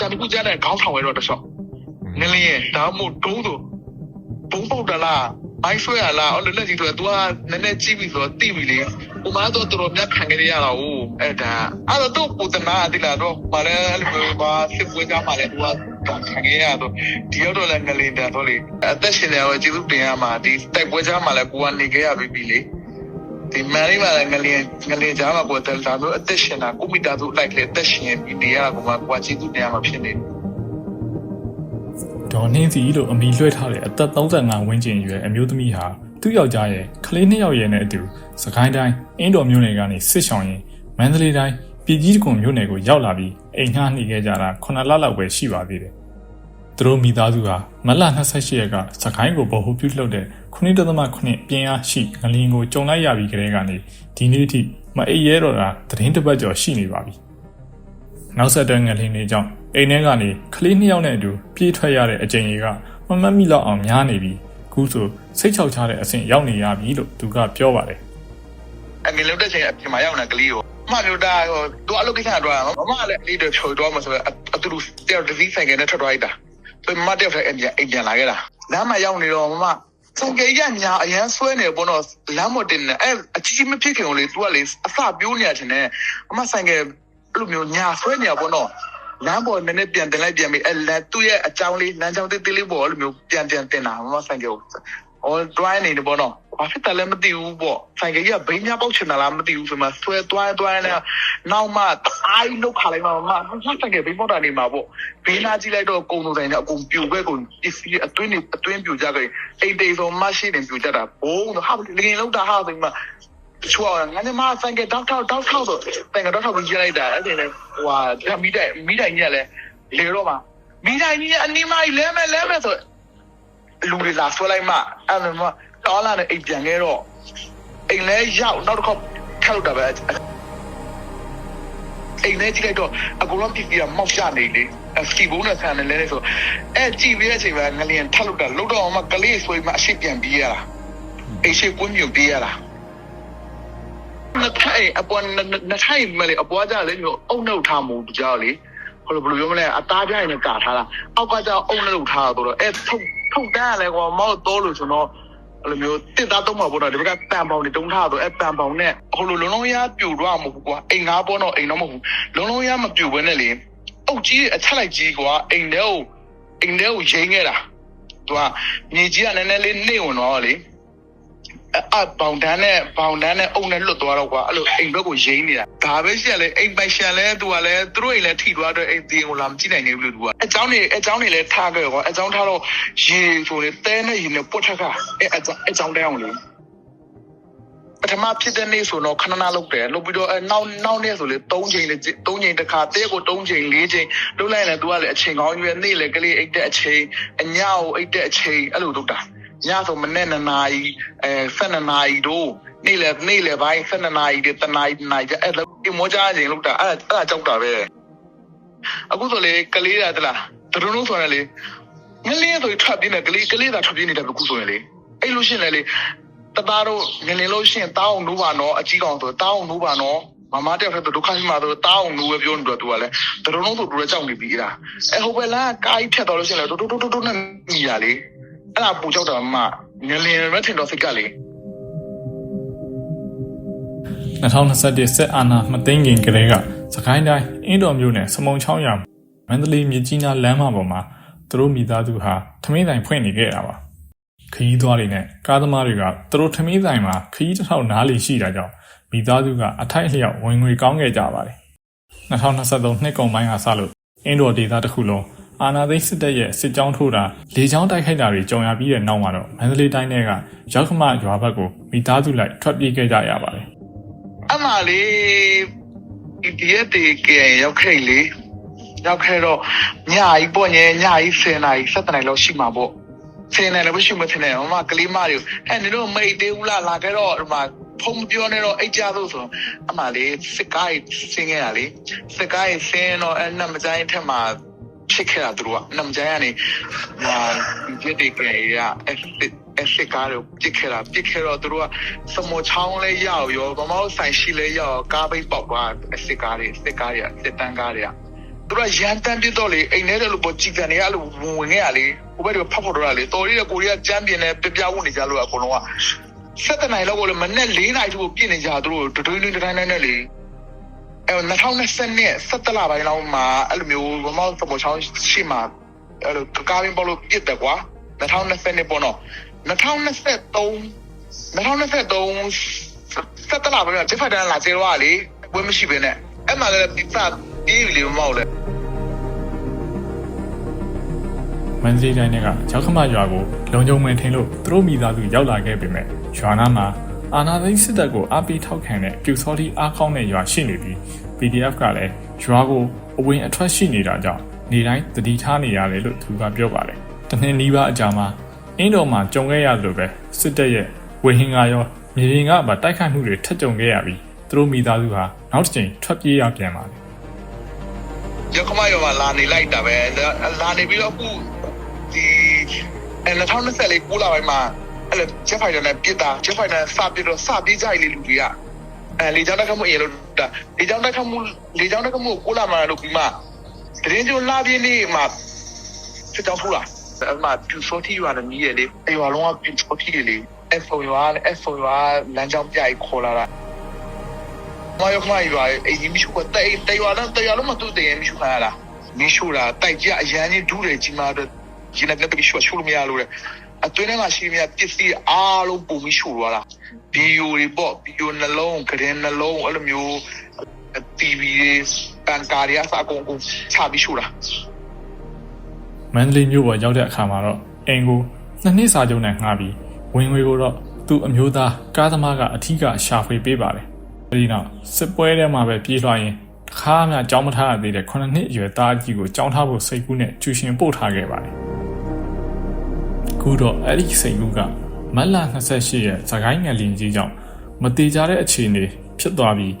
တန်တခုကြားတဲ့ခေါင်းထောင်ရတော့တဆော့ငလင်းရဲ့ဒါမှမဟုတ်တုံးဆိုဘုံပုတ်တလားအိုင်းဆွဲရလားအော်လက်ကြီးဆိုတော့ तू ကနည်းနည်းကြည့်ပြီဆိုတော့တိပြီလေဟိုမှာတော့တော်တော်များခံကြရတာ哦အဲ့ဒါအဲ့တော့ပူတနာတိလာတော့မလဲအဲ့လိုပါစစ်ပွဲကြမှာလေ तू ကခံရရတော့ဒီရောက်တော့လည်းငလင်းတယ်တော့လေအသက်ရှင်နေတော့ကျေးဇူးတင်ရမှာဒီတိုက်ပွဲကြမှာလည်းကိုကနေခဲ့ရပြီပြီလေ ဒီမန်လေးမှာလည်းငလျင်ငလျင်ကြားမှာပေါ်တယ်ဒါမျိုးအသက်ရှင်တာကုမီတာသူလိုက်လေအသက်ရှင်ရင်ဒီနေရာကမှကွာချီသူနေရာမှာဖြစ်နေတယ်ဒေါ်နှင်းစီလို့အမိလွှဲထားတဲ့အသက်35ဝန်းကျင်အရွယ်အမျိုးသမီးဟာသူ့ယောက်ျားရဲ့ကလေးနှစ်ယောက်ရဲ့နဲ့အတူစကိုင်းတိုင်းအင်းတော်မြို့နယ်ကနေစစ်ဆောင်ရင်မန္တလေးတိုင်းပြည်ကြီးကုံမြို့နယ်ကိုရောက်လာပြီးအိမ်ငှားနေခဲ့ကြတာ9လလောက်ပဲရှိပါသေးတယ်။ သူတို့မိသားစုဟာမတ်လ28ရက်ကစကိုင်းကိုဗဟိုပြုလုပ်တဲ့9.9ပြင်းအားရှိငလျင်ကိုကြုံလိုက်ရပြီးကတည်းကနေဒီနေ့အထိမအိပ်ရဲတော့တာသတင်းတစ်ပတ်ကျော်ရှိနေပါပြီ။နောက်ဆက်တွဲငလင်းတွေကြောင့်အိမ်ထဲကနေကလေးနှစ်ယောက်နဲ့အတူပြေးထွက်ရတဲ့အကြိမ်ကြီးကမမတ်မိလောက်အောင်များနေပြီးအခုဆိုစိတ်ချောက်ချတဲ့အဆင့်ရောက်နေရပြီလို့သူကပြောပါတယ်အငယ်လုံးတက်ချိန်အပြင်မှာရောက်နေကလေးကိုမမျိုးတာဟိုသူအလုပ်ကိစ္စတော့မမလည်းလေးတွေဖြိုတော့မှဆိုတော့အတူတူတယောက်တစ်စီးဆိုင်ကနေထွက်သွားလိုက်တာဆို မတယောက်ထိုင်အပြင်အိမ်ပြန်လာခဲ့တာလမ်းမှာရောက်နေတော့မမဆိုင်ကရညာအရန်ဆွဲနေပေါ်တော့လမ်းမတင်နေအဲအချီးမဖြစ်ခင်လေ तू ကလေအစပြိုးနေတယ်နဲ့အမဆိုင်ကအဲ့လိုမျိုးညာဆွဲနေပေါ်တော့လမ်းပေါ်နည်းနည်းပြန်တင်လိုက်ပြန်ပြီးအဲလမ်းသူ့ရဲ့အကြောင်းလေးလမ်းကြောင်းတေးသေးလေးပေါ်အဲ့လိုမျိုးပြန်ပြန်တင်တာမမဆိုင်က ကို all dry နေတယ်ပေါ့နော်ဘာဖြစ်တယ်လဲမသိဘူးပေါ့ဆိုင်ကကြီးကဘိန်းများပေါက်ချင်တာလားမသိဘူးဆိုမှဆွဲသွားသွားနေနောက်မှအိုင်းလောက်ခါလိုက်မှမမဆိုင်ကဘိန်းပေါက်တာနေမှာပေါ့ဘေးနာကြည့်လိုက်တော့ကုံလုံးဆိုင်နဲ့အကုန်ပြူပဲကုန်ပစ္စည်းအတွင်းနေအတွင်းပြူကြကြအိမ်တေဆုံးမရှိတယ်ပြူကြတာဘုံတော့ဟာလင်းလောက်တာဟာဆိုမှချွာငါနေမဆိုင်ကတောက်တောက်တောက်တောက်ဆိုတိုင်ကတောက်တောက်ကြီးလိုက်တာအဲ့ဒီလေဟိုဟာမိတိုင်မိတိုင်ကြီးကလည်းလေတော့မှာမိတိုင်ကြီးအနီးမကြီးလဲမဲလဲမဲဆို လူတွေလာဆွဲလိုက်မှအဲ့လိုမှတောလာနဲ့အိမ်ပြန်ခဲ့တော့အိမ်လဲရောက်နောက်တစ်ခေါက်ထပ်လို့တာပဲအိမ်လဲကြည့်လိုက်တော့အကူလုံးပြပြမောက်ရနေလေအစကီဘုံနဲ့ဆန်နေလဲဆိုအဲ့ကြည့်ပြီးတဲ့အချိန်မှာငလျင်ထပ်လို့တာလို့တော့မှကလေးဆွဲမှအရှိပြန်ပြေးရတာအိမ်ရှိကွင်းမြုပ်ပြေးရတာနှစ်ထိုင်အပေါ်နှစ်ထိုင်မလေးအပေါ်ကြလေမျိုးအုံနှုတ်ထားမှုကြောက်လေဟိုလိုဘယ်လိုပြောမလဲအသားပြိုင်နဲ့ကာထားတာအောက်ကကျအုံနှုတ်ထားတော့အဲ့ထုတ် ထုတ်တန်းရလဲကွာမောက်တော့လို့ဆိုတော့အဲ့လိုမျိုးတစ်သားတော့မှာပေါ့နော်ဒီဘက်ကတန်ပေါင်တွေတုံးထားတော့အဲ့တန်ပေါင်နဲ့ဟိုလိုလုံးလုံးရပြူတော့မှာမဟုတ်ဘူးကွာအိမ်ငါးပေါ်တော့အိမ်တော့မဟုတ်ဘူးလုံးလုံးရမပြူဘဲနဲ့လေအုတ်ကြီးအချက်လိုက်ကြီးကွာအိမ်ထဲကိုအိမ်ထဲကိုရိမ့်ခဲ့တာသူကမြေကြီးကနည်းနည်းလေးနှိမ့်ဝင်တော့လေ အဘောင်တန်းနဲ့ဘောင်တန်းနဲ့အုံနဲ့လွတ်သွားတော့ကွာအဲ့လိုအိမ်ဘက်ကိုရိမ့်နေတာဒါပဲရှိရလေအိမ်ပိုင်ရှင်လဲသူကလည်းသူတို့အိမ်လည်းထိသွားတော့အိမ်ဒီကိုလာမကြည့်နိုင်နေဘူးလို့သူကအเจ้าနေအเจ้าနေလည်းထားခဲ့ကွာအเจ้าထားတော့ရေဆိုနေတဲနဲ့ရေနဲ့ပွတ်ထက်ကအဲ့အเจ้าအเจ้าတဲအောင်လေပထမဖြစ်တဲ့နေ့ဆိုတော့ခဏခဏလုပ်တယ်လုပ်ပြီးတော့အဲနောက်နောက်နေ့ဆိုလေ3ချိန်လေ3ချိန်တစ်ခါတဲကို3ချိန်4ချိန်လုပ်လိုက်ရင်လည်းသူကလည်းအချိန်ကောင်းရွေးနေ့လေကလေးအိတ်တဲ့အချိန်အညကိုအိတ်တဲ့အချိန်အဲ့လိုလုပ်တာ ညဆိုမနေ့2နာရီအဲ12နာရီတို့နေ့လေနေ့လေပိုင်း12နာရီတနာရီနာရီအဲ့လိုဒီမောကြခြင်းလို့တာအဲ့အဲ့ဒါကြောက်တာပဲအခုဆိုလေကလေးတာတလားတရုံလုံးဆိုရလေငလင်းဆိုထွက်ပြင်းတယ်ကလေးကလေးသာထွက်ပြင်းနေတယ်အခုဆိုရင်လေအဲ့လိုရှင်းလေလေတသားတို့ငလင်းလို့ရှင်းတောင်းနိုးပါနော်အကြီးကောင်ဆိုတောင်းနိုးပါနော်မမတယောက်တည်းဒုက္ခရှိမှဆိုတောင်းနိုးပဲပြောနေတော့သူကလည်းတရုံလုံးဆိုသူလည်းကြောက်နေပြီအဲ့ဒါအဲ့ဟိုဘက်လားကားကြီးဖြတ်တော်လို့ရှင်းလေတူတူတူတူနဲ့မိရလေ အဲ့ဒါပူကြောက်တာမှငလင်ရထင်တော့စိတ်ကလေ2021ဆက်အာဏာမသိမ်းခင်ကတည်းကစကိုင်းတိုင်းအင်းတော်မြို့နယ်စမုံချောင်းရမန္တလေးမြစ်ကြီးနားလမ်းမပေါ်မှာသူတို့မိသားစုဟာထမင်းဆိုင်ဖွင့်နေခဲ့တာပါခရီးသွားတွေနဲ့ကားသမားတွေကသူတို့ထမင်းဆိုင်မှာခရီးတစ်ထောက်နားလီရှိတာကြောင့်မိသားစုကအထိုက်အလျောက်ဝင်ငွေကောင်းခဲ့ကြပါတယ်2023နှစ်ကုန်ပိုင်းကစလို့အင်းတော်ဒေသတစ်ခုလုံး အာနာသိန်းစစ်တပ်ရဲ့စစ်ကြောင်းထိုးတာလေကြောင်းတိုက်ခိုက်တာတွေကြုံရပြီးတဲ့နောက်မှာတော့မန္တလေးတိုင်းထဲကရောက်ခမရွာဘက်ကိုမိသားစုလိုက်ထွက်ပြေးခဲ့ကြရပါတယ်အမှလေးဒီရက်တေကရောက်ခဲ့လေရောက်ခဲ့တော့ညကြီးပေါ့ညညကြီး10နာရီ7နာရီလောက်ရှိမှာပေါ့10နာရီလောက်ရှိမှထင်တယ်မမကလေးမတွေဟဲ့နင်တို့မိတ်သေးဘူးလားလာခဲ့တော့ဒီမှာဖုံပြောနေတော့အိတ်ကြသို့ဆိုအမှလေးစစ်ကားကြီးဆင်းခဲ့တာလေစစ်ကားကြီးဆင်းတော့အဲ့နမကြိုင်းထက်မှာ ဖြစ်ခဲ့တာသူတို့ကနမကြိုင်းကနေဟာဒီရက်တေကရအစစ်အစစ်ကားကိုပြစ်ခဲ့တာပြစ်ခဲ့တော့သူတို့ကစမောချောင်းလဲရောက်ရောဗမောက်ဆိုင်ရှိလဲရောက်ကားပိတ်ပေါက်သွားအစစ်ကားတွေအစစ်ကားတွေအစစ်တန်းကားတွေကသူကရန်တန်းပြတော့လေအိမ်ထဲတဲ့လို့ပေါ်ကြည်ကန်နေရလို့ဝင်ဝင်ခဲ့ရလေဟိုဘက်တွေဖတ်ဖို့တော့လေတော်ရီကကိုရီးယားချမ်းပီယံနဲ့ပြပြဝင်နေကြလို့အကုန်လုံးက7နိုင်လောက်ကိုလေမနေ့4နိုင်သူကိုပြည့်နေကြသူတို့တတွင်းတွင်းတိုင်းတိုင်းနဲ့လေ အဲ2020နဲ့17လပိုင်းလောက်မှာအဲ့လိုမျိုးဘမောက်သဘောချောင်းရှိမှာအဲ့လိုကားရင်းပေါ်လို့ပြစ်တယ်ကွာ2020နဲ့ပေါ့နော်2023 2023 17လပိုင်းမှာဂျက်ဖတ်တန်လာကျေတော့လေဝယ်မရှိဘဲနဲ့အဲ့မှာလည်းပြစ်စားပြေးလေမမောက်လေမန္တလေးတိုင်းကရောက်ခမရွာကိုလုံခြုံမှန်ထင်လို့သူတို့မိသားစုရောက်လာခဲ့ပေမဲ့ရွာနာမှာ အာနာသိန်းစစ်တပ်ကိုအားပေးထောက်ခံတဲ့ပြူစောတိအားကောင်းတဲ့ရွာရှိနေပြီး PDF ကလည်းရွာကိုအဝင်အထွက်ရှိနေတာကြောင့်နေတိုင်းတတိထားနေရတယ်လို့သူကပြောပါတယ်။တနင်္နီးပါးအကြာမှာအင်းတော်မှာကြုံခဲ့ရလို့ပဲစစ်တပ်ရဲ့ဝေဟင်ကရောမြေပြင်ကပါတိုက်ခိုက်မှုတွေထပ်ကြုံခဲ့ရပြီးသူတို့မိသားစုဟာနောက်တစ်ချိန်ထွက်ပြေးရပြန်ပါတယ်ရခမရောမှာလာနေလိုက်တာပဲလာနေပြီးတော့အခုဒီအဲ2024ကိုလာပိုင်းမှာ အဲ့လိုချက်ဖိုင်တာနဲ့ပြစ်တာချက်ဖိုင်တာစပြစ်တော့စပြေးကြိုက်လေလူတွေကအဲလေကြောင်းတက်ခတ်မှုအရင်လို့တာလေကြောင်းတက်ခတ်မှုလေကြောင်းတက်ခတ်မှုကိုလာမှာလို့ပြီးမှတရင်ကျလာပြင်းနေမှာစစ်တောင်းဖူးလားအဲ့မှာပြူစောတီရွာလည်းမြည်ရလေအဲ့ရွာလုံးကပြူစောတီလေအဲ့ဖုံရွာအဲ့ဖုံရွာလမ်းကြောင်းပြိုင်ခေါ်လာတာမယောမရွာအေးမရှိကတိုင်တိုင်ဝါတော့တိုင်လုံးမတူတယ်မရှိခါလားမရှိလားတိုက်ကြအရန်ကြီးဒူးတယ်ကြီးမာတော့ဂျင်းနဲ့ပြီးရှူရှူလို့မရလို့လေ အတွင်းထဲမှာရှိမြပစ္စည်းအားလုံးပုံပြီးရှူသွားတာဗီဒီယိုတွေပေါ့ဗီဒီယိုနှလုံးကရင်နှလုံးအဲ့လိုမျိုး TV တွေပန်ကာတွေအစားအကုန်ကုန်ချပြီးရှူတာမန္တလေးမြို့ပေါ်ရောက်တဲ့အခါမှာတော့အင်ကိုနှစ်နှစ်စာချုပ်နဲ့ငှားပြီးဝင်ငွေကိုတော့သူ့အမျိုးသားကားသမားကအထီးကရှာဖွေပေးပါတယ်။အဲဒီနောက်စစ်ပွဲထဲမှာပဲပြေးလွှားရင်တခါမှကြောင်းမထားရသေးတဲ့9နှစ်အရွယ်သားအကြီးကိုကြောင်းထားဖို့စိတ်ကူးနဲ့ကျူရှင်ပို့ထားခဲ့ပါတယ်။ အခုတော့အဲ့ဒီစိတ်ကူးကမတ်လ28ရက်ဇကိုင်းငလင်ကြီးကြောင့်မတေကြတဲ့အခြေအနေဖြစ်သွားပြီး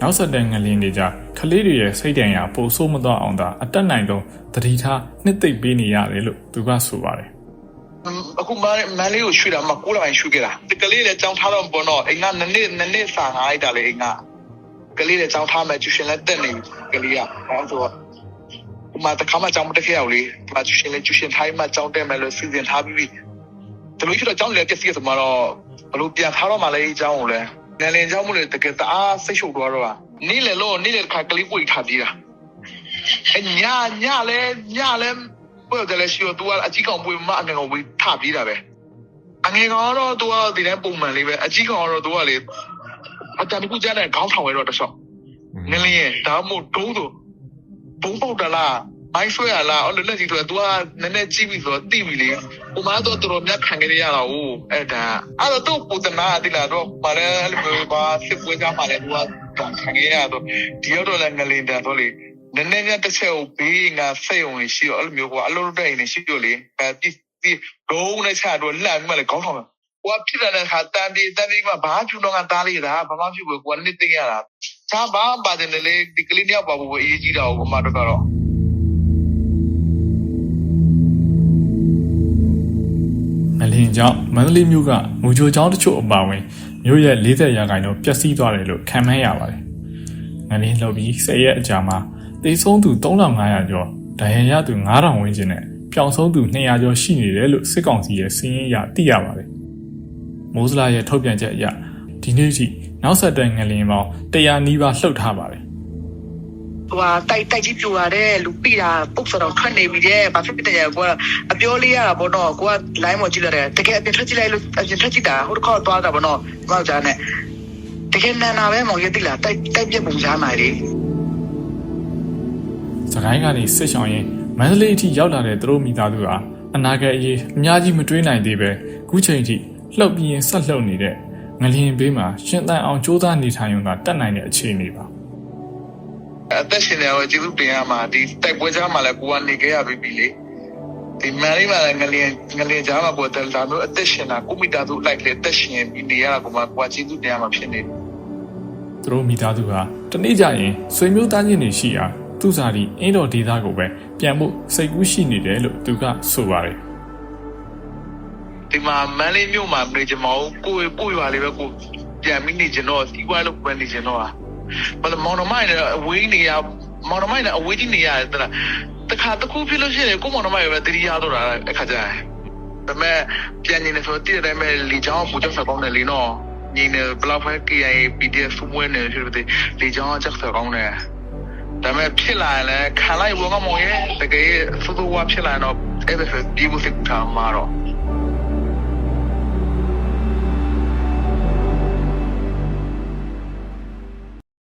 နောက်ဆက်တဲ့ငလင်တွေကြကလေးတွေရဲ့စိတ်တန်ရာပိုဆိုးမသွားအောင်သာအတက်နိုင်ဆုံးတတိထားနှစ်သိမ့်ပေးနေရတယ်လို့သူကဆိုပါတယ်အခုမမန်လေးကိုရွှေ့တာမကိုးလိုက်ရွှေ့ခဲ့တာဒီကလေးလည်းကြောင်းထားတော့ဘောတော့အိမ်ကနစ်နစ်နစ်စာငါလိုက်တာလေအိမ်ကကလေးလည်းကြောင်းထားမယ်ကျူရှင်လည်းတက်နေကလေးကအဲဆိုတော့ဒီ မှာတခါမှကြောင်းမတက်ခဲ့ရဘူးလေဒီမှာကျူရှင်လည်းကျူရှင်ထိုင်းမှကြောင်းတက်မယ်လို့စီစဉ်ထားပြီးပြီဒီလိုရှိတော့ကြောင်းလည်းပြည့်စည်ဆိုမှတော့ဘလို့ပြန်ထားတော့မှလည်းကြောင်းကိုလည်းငလင်ကြောင်းမှုလေတကယ်တအားစိတ်ရှုပ်သွားတော့နေ့လေလို့နေ့လေခါကလေးပွေထားပြီးတာအညာညာလဲညာလဲ ပွဲတယ်လဲရှိတော့ तू ကအကြီးကောင်ပွေမအငယ်ကောင်ပွေထပြေးတာပဲအငယ်ကောင်ကတော့ तू ကဒီတိုင်းပုံမှန်လေးပဲအကြီးကောင်ကတော့ तू ကလေအတန်တကူကြားတဲ့ခေါင်းထောင်ဝဲတော့တဆော့ငလင်းရဲ့ဒါမှမဟုတ်ဒုံးဆိုဘုံပေါက်တလား အိုင်းဆွဲရလားအဲ့လိုလက်ကြီးဆိုတော့ तू ကနည်းနည်းကြည့်ပြီးဆိုတော့တိပြီလေဟိုမှာတော့တော်တော်များခံကြရတာ哦အဲ့ဒါအဲ့တော့ပုံတနာတိလာတော့ပါလဲအဲ့လိုပါစစ်ပွဲကြမှာလဲ तू ကခံကြရတော့ဒီတော့လည်းငလင်းတန်တော့လေ နည်းနည်းတစ်ချက်ကိုဘေးငါစိတ်ဝင်ရှိတော့အဲ့လိုမျိုးကအလုံးတဲ့နေရှိတော့လေအဲပြပြဂုံးနဲ့ချတော့လှမ်းမှလည်းခေါင်းထောင်မှာဟိုကဖြစ်တဲ့ခါတန်ဒီတန်ဒီမှာဘာဖြစ်တော့ကတားလေးတာဘာမှဖြစ်ဘူးကိုကနှစ်သိရတာချာဘာပါတယ်လေဒီကလေးတယောက်ပါဘူးအရေးကြီးတာကိုမတော် ကြောင့်မန္တလေးမြို့ကမူဂျိုကျောင်းတချို့အပါအဝင်မြို့ရဲ့40ရာခိုင်နှုန်းပျက်စီးသွားတယ်လို့ခံမှန်းရပါတယ်။ငလင်လှုပ်ပြီး10ရက်အကြာမှာတိတ်ဆုံးသူ3500ကျော်ဒဏ်ရာရသူ9000ဝန်းကျင်နဲ့ပျောက်ဆုံးသူ200ကျော်ရှိနေတယ်လို့စစ်ကောင်စီရဲ့စီးရင်ရသိရပါတယ်။မိုးစလာရဲ့ထုတ်ပြန်ချက်အရဒီနေ့ထိနောက်ဆက်တွဲငလင်ပေါင်း100နီးပါးလှုပ်ထားပါတယ် ဟိုဟာတိုက်တိုက်ကြီးပြူရတဲ့လူပိတာပုတ်စောတော့ထွက်နေပြီတဲ့ဘာဖြစ်ဖြစ်တဲ့ကွာအပြောလေးရတာပေါ့တော့ကိုက line မကြည့်လိုက်တယ်တကယ်အပြင်ထွက်ကြည့်လိုက်လို့အပြင်ထွက်ကြည့်တာဟိုတစ်ခေါက်သွားတာပေါ့နော်ကောက်ကြနဲ့တကယ်နန်နာပဲမောင်ရတိလာတိုက်တိုက်ပြက်ပုံကြားနိုင်လေ။စကိုင်းကနေစစ်ဆောင်ရင်မန္တလေးအထိရောက်လာတဲ့သူတို့မိသားစုဟာအနာဂတ်အရေးအများကြီးမတွေးနိုင်သေးပဲခုချိန်ထိလှုပ်ပြီးရင်ဆက်လှုပ်နေတဲ့ငလျင်ဘေးမှာရှင်သန်အောင်စူးစမ်းနေထိုင်ရုံသာတက်နိုင်တဲ့အခြေအနေပါ အသက်ရှင်နေတော့ကျေးဇူးတင်ရမှာဒီတိုက်ပွဲကြားမှာလည်းကိုကနေခဲ့ရပြီပြီလေဒီမန်လေးမှာလည်းငလျင်ငလျင်ကြားမှာပေါ်တယ်ဒါမျိုးအသက်ရှင်တာကိုမိသားစုလိုက်လေအသက်ရှင်ပြီးနေရတာကမှကိုကကျေးဇူးတင်ရမှာဖြစ်နေတယ်။သူတို့မိသားစုဟာတနေ့ကျရင်ဆွေမျိုးသားချင်းတွေရှိရာသူ့စာဒီအင်းတော်ဒေသကိုပဲပြန်ဖို့စိတ်ကူးရှိနေတယ်လို့သူကဆိုပါတယ်ဒီမှာမန်လေးမြို့မှာနေကြမအောင်ကိုယ်ပို့ရွာလေးပဲကိုပြန်ပြီးနေကြတော့စီးပွားလို့ပြန်နေကြတော့ ဘာလို့မောင်နှမတွေအဝေးနေရမောင်နှမနဲ့အဝေးကြီးနေရတယ်တလားတခါတစ်ခုဖြစ်လို့ရှိရင်ကိုမောင်နှမရပဲတတိယတော့တာအခါကျရင်ဒါပေမဲ့ပြန်နေတယ်ဆိုတည့်တယ်မဲ့လီချောင်းပူချက်ဆက်ကောင်းတယ်လီနော်ညီနေဘလောက်ဖဲ KIA PDF ဖူးမွေးနေဖြစ်တယ်လီချောင်းချက်ဆက်ကောင်းတယ်ဒါပေမဲ့ဖြစ်လာရင်လည်းခံလိုက်ဘောကမောင်ရဲ့တကယ်စိုးစိုးဝါဖြစ်လာရင်တော့အဲ့ဒါဆိုဒီဘုစိတ်ထားမှာတော့